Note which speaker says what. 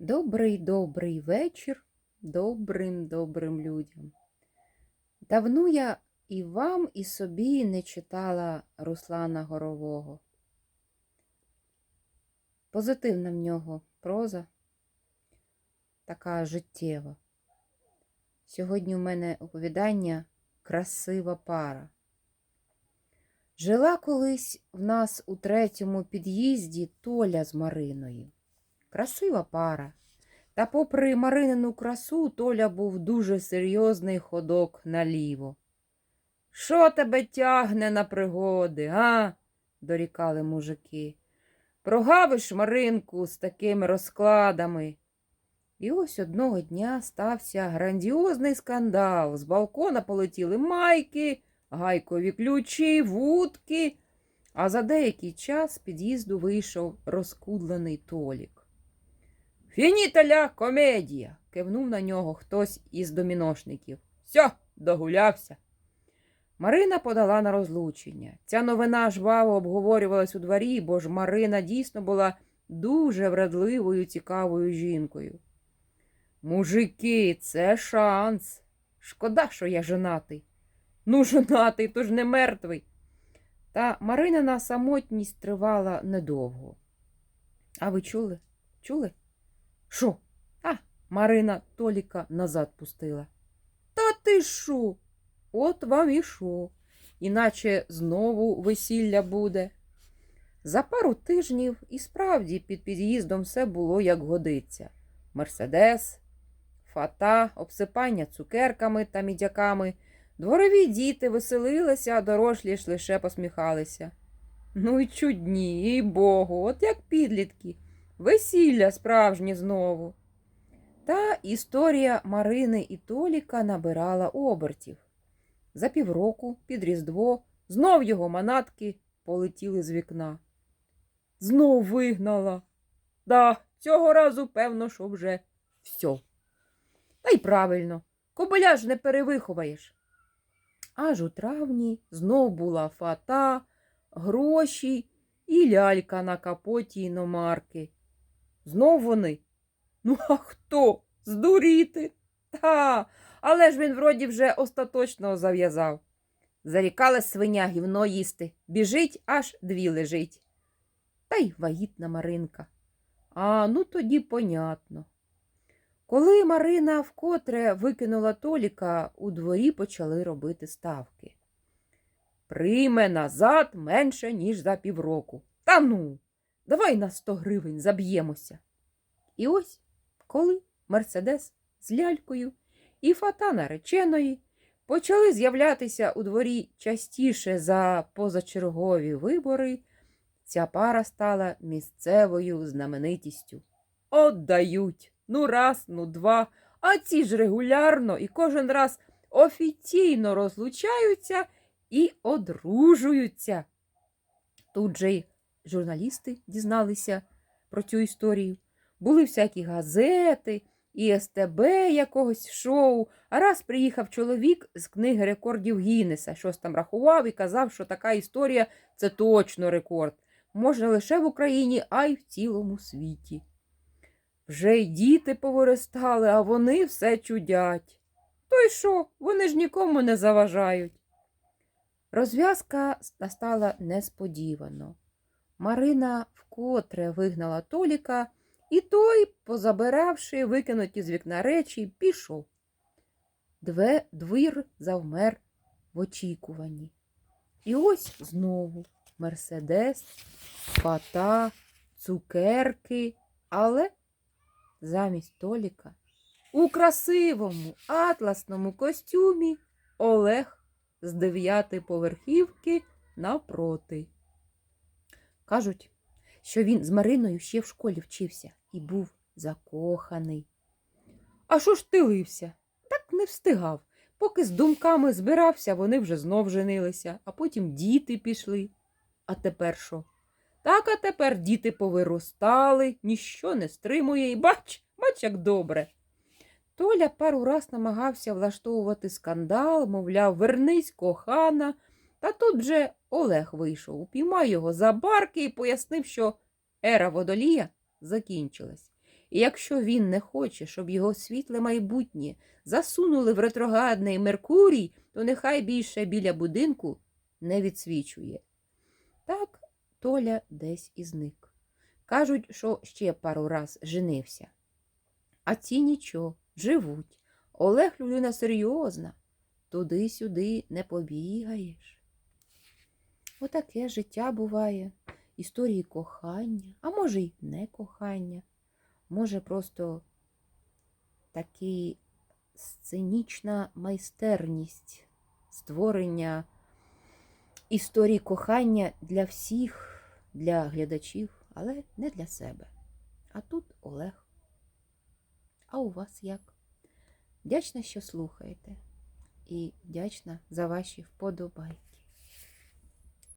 Speaker 1: Добрий добрий вечір добрим добрим людям. Давно я і вам, і собі не читала Руслана Горового. Позитивна в нього проза, така життєва. Сьогодні у мене оповідання Красива пара. Жила колись в нас у третьому під'їзді Толя з Мариною. Красива пара. Та попри Маринину красу, Толя був дуже серйозний ходок наліво. Що тебе тягне на пригоди, а? дорікали мужики. Прогавиш Маринку з такими розкладами. І ось одного дня стався грандіозний скандал. З балкона полетіли майки, гайкові ключі, вудки, а за деякий час з під'їзду вийшов розкудлений Толік. Фініталя комедія. кивнув на нього хтось із доміношників. Сьо, догулявся. Марина подала на розлучення. Ця новина жваво обговорювалась у дворі, бо ж Марина дійсно була дуже вредливою, цікавою жінкою. Мужики, це шанс. Шкода, що я женатий. Ну, женатий, то ж не мертвий. Та Маринина самотність тривала недовго. А ви чули? Чули? Шо? А, Марина Толіка назад пустила. Та ти шо? От вам і шо. Іначе знову весілля буде. За пару тижнів і справді під під'їздом все було як годиться. Мерседес, фата, обсипання цукерками та мідяками. Дворові діти веселилися, а дорослі ж лише посміхалися. Ну й чудні, їй богу, от як підлітки. Весілля справжнє знову. Та історія Марини і Толіка набирала обертів. За півроку під Різдво знов його манатки полетіли з вікна. Знов вигнала. Да, цього разу, певно, що вже все. Та й правильно, кобиля ж не перевиховаєш. Аж у травні знов була фата, гроші і лялька на капоті іномарки. Знов вони. Ну, а хто? Здуріти? Та, але ж він вроді вже остаточно зав'язав. Зарікала свиня гівно їсти. Біжить, аж дві лежить. Та й вагітна Маринка. А ну тоді понятно. Коли Марина вкотре викинула Толіка, у дворі почали робити ставки. Прийме назад менше, ніж за півроку. Та ну, давай на сто гривень заб'ємося. І ось коли Мерседес з лялькою і фата нареченої почали з'являтися у дворі частіше за позачергові вибори, ця пара стала місцевою знаменитістю. Отдають ну раз, ну два, а ці ж регулярно і кожен раз офіційно розлучаються і одружуються. Тут же й журналісти дізналися про цю історію. Були всякі газети і СТБ якогось шоу. А раз приїхав чоловік з книги рекордів Гіннеса, щось там рахував і казав, що така історія це точно рекорд. Може не лише в Україні, а й в цілому світі. Вже й діти повиростали, а вони все чудять. То й що, вони ж нікому не заважають. Розв'язка настала несподівано. Марина вкотре вигнала Толіка, і той, позабиравши викинуті з вікна речі, пішов. Две, двір завмер в очікуванні. І ось знову Мерседес, фата, цукерки, але замість Толіка у красивому атласному костюмі Олег з дев'ятиповерхівки навпроти. Кажуть, що він з Мариною ще в школі вчився і був закоханий. А що ж ти лився? Так не встигав. Поки з думками збирався, вони вже знов женилися, а потім діти пішли. А тепер що? Так, а тепер діти повиростали, ніщо не стримує, і бач, бач, як добре. Толя пару раз намагався влаштовувати скандал, мовляв, вернись, кохана. Та тут же Олег вийшов, упіймав його за барки і пояснив, що ера водолія закінчилась. І якщо він не хоче, щоб його світле майбутнє засунули в ретроградний Меркурій, то нехай більше біля будинку не відсвічує. Так Толя десь і зник. Кажуть, що ще пару раз женився. А ці нічого, живуть. Олег людина серйозна. Туди-сюди не побігаєш. Отаке життя буває. Історії кохання, а може й не кохання. Може, просто такі сценічна майстерність створення історії кохання для всіх, для глядачів, але не для себе. А тут Олег. А у вас як? Вдячна, що слухаєте, і вдячна за ваші вподобайки.